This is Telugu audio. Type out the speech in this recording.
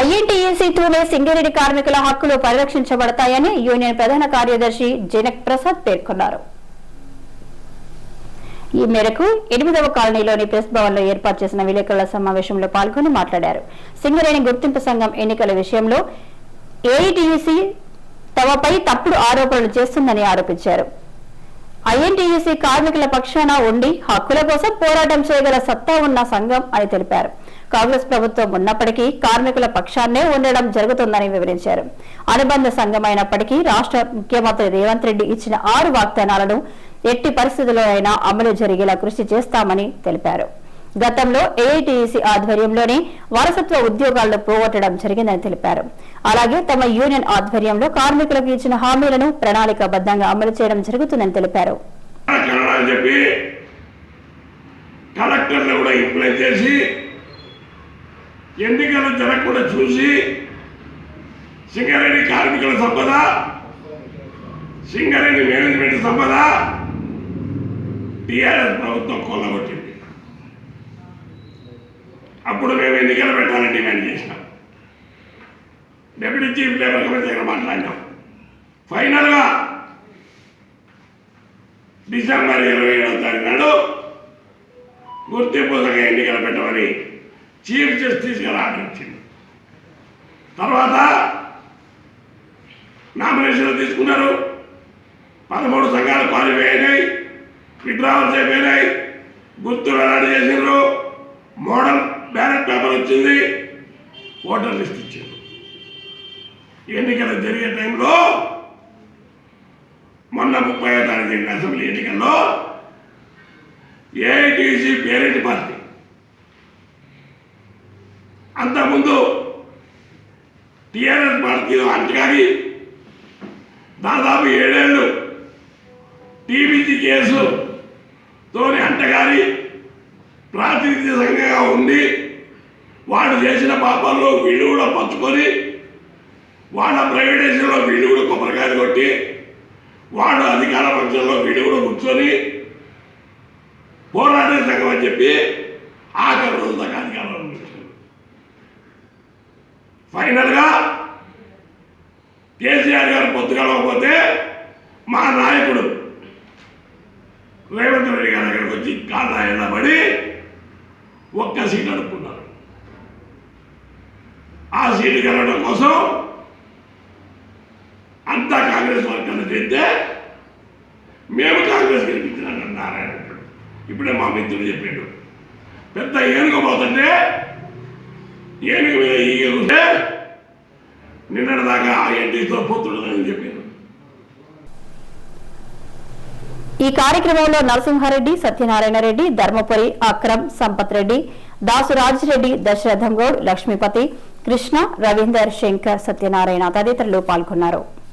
ఐఎన్టీఏసీ తూనే సింగరేణి కార్మికుల హక్కులు పరిరక్షించబడతాయని యూనియన్ ప్రధాన కార్యదర్శి జనక్ ప్రసాద్ పేర్కొన్నారు. ఈ మేరకు ఎనిమిదవ కాలనీలోని ప్రెస్ భవన్లో ఏర్పాటు చేసిన విలేకరుల సమావేశంలో పాల్గొని మాట్లాడారు. సింగరేణి గుర్తింపు సంఘం ఎన్నికల విషయంలో ఏఐటీయూసీ తమపై తప్పుడు ఆరోపణలు చేస్తుందని ఆరోపించారు. ఐఎన్టీయూసీ కార్మికుల పక్షాన ఉండి హక్కుల కోసం పోరాటం చేయగల సత్తా ఉన్న సంఘం అని తెలిపారు. కాంగ్రెస్ ప్రభుత్వం ఉన్నప్పటికీ కార్మికుల పక్షాన్నే ఉండడం జరుగుతుందని వివరించారు. అనుబంధ సంఘం అయినప్పటికీ రాష్ట్ర ముఖ్యమంత్రి రేవంత్ రెడ్డి ఇచ్చిన ఆరు వాగ్దానాలను ఎట్టి పరిస్థితుల్లోనైనా అమలు జరిగేలా కృషి చేస్తామని తెలిపారు. గతంలో ఏఐటీసీ ఆధ్వర్యంలోనే వారసత్వ ఉద్యోగాలను పోగొట్టడం జరిగిందని తెలిపారు. అలాగే తమ యూనియన్ ఆధ్వర్యంలో కార్మికులకు ఇచ్చిన హామీలను ప్రణాళికాబద్ధంగా అమలు చేయడం జరుగుతుందని తెలిపారు. కలెక్టర్లు కూడా చేసి ఎన్నికలు జరగకుండా చూసి సింగరేణి కార్మికుల సంపద సింగరేణి మేనేజ్మెంట్ సంపద టీఆర్ఎస్ ప్రభుత్వం కొల్లగొట్టింది. అప్పుడు మేము ఎన్నికలు పెట్టాలని డిమాండ్ చేసినాం. డెప్యూటీ చీఫ్ లేబర్ కమిషన్ దగ్గర మాట్లాడినాం. ఫైనల్గా డిసెంబర్ ఇరవై ఏడవ తారీఖు నాడు గుర్తింపు ఎన్నికలు పెట్టమని చీఫ్ జస్టిస్గా గారు తర్వాత నామినేషన్లు తీసుకున్నారు. పదమూడు సంఘాలు క్వాలిఫై అయినాయి. విడ్రావల్స్ అయిపోయినాయి. గుర్తులు అలాంటి చేసినారు మోడల్ బ్యాలెట్ పేపర్ వచ్చింది. ఓటర్ లిస్ట్ ఇచ్చారు ఎన్నికలు జరిగే టైంలో మొన్న ముప్పై తారీఖు అసెంబ్లీ ఎన్నికల్లో ఏఐటీసీ పేరెంట్ పార్టీ అంతకుముందు టీఆర్ఎస్ పార్టీ అంటగాని దాదాపు ఏడేళ్ళు టీబీసీ కేసు తోని అంటగాని ప్రాతినిధ్య సంఘంగా ఉండి వాడు చేసిన పాపాల్లో వీళ్ళు కూడా పంచుకొని వాళ్ళ ప్రైవేటైజేషన్లో వీళ్ళు కూడా కొబ్బరికాయలు కొట్టి వాడు అధికార పక్షంలో వీడు కూడా కూర్చొని పోరాడే సంఘం అని చెప్పి ఆఖరి రోజు దాకా అధికారంలో ఫైనల్గా కేసీఆర్ గారు పొత్తుకలవకపోతే మా నాయకుడు రేవంత్ రెడ్డి గారి దగ్గరకు వచ్చి కాళ్ళ పడి ఒక్క సీట్ అనుకున్నారు ఆ సీటు గెలవడం కోసం అంతా కాంగ్రెస్ వర్గాన్ని చేస్తే మేము కాంగ్రెస్ గెలిపించినాం నారాయణ ఇప్పుడే మా మిత్రుడు చెప్పాడు పెద్ద ఏనుకోబోతుంటే ఏనుగు ఈగలుంటే ఎన్టీతో చెప్పాను ఈ కార్యక్రమంలో నరసింహారెడ్డి సత్యనారాయణ రెడ్డి ధర్మపురి అక్రమ్ సంపత్ రెడ్డి దాసు రెడ్డి దశరథం గౌడ్ లక్ష్మీపతి కృష్ణ రవీందర్ శంకర్ సత్యనారాయణ తదితరులు పాల్గొన్నారు.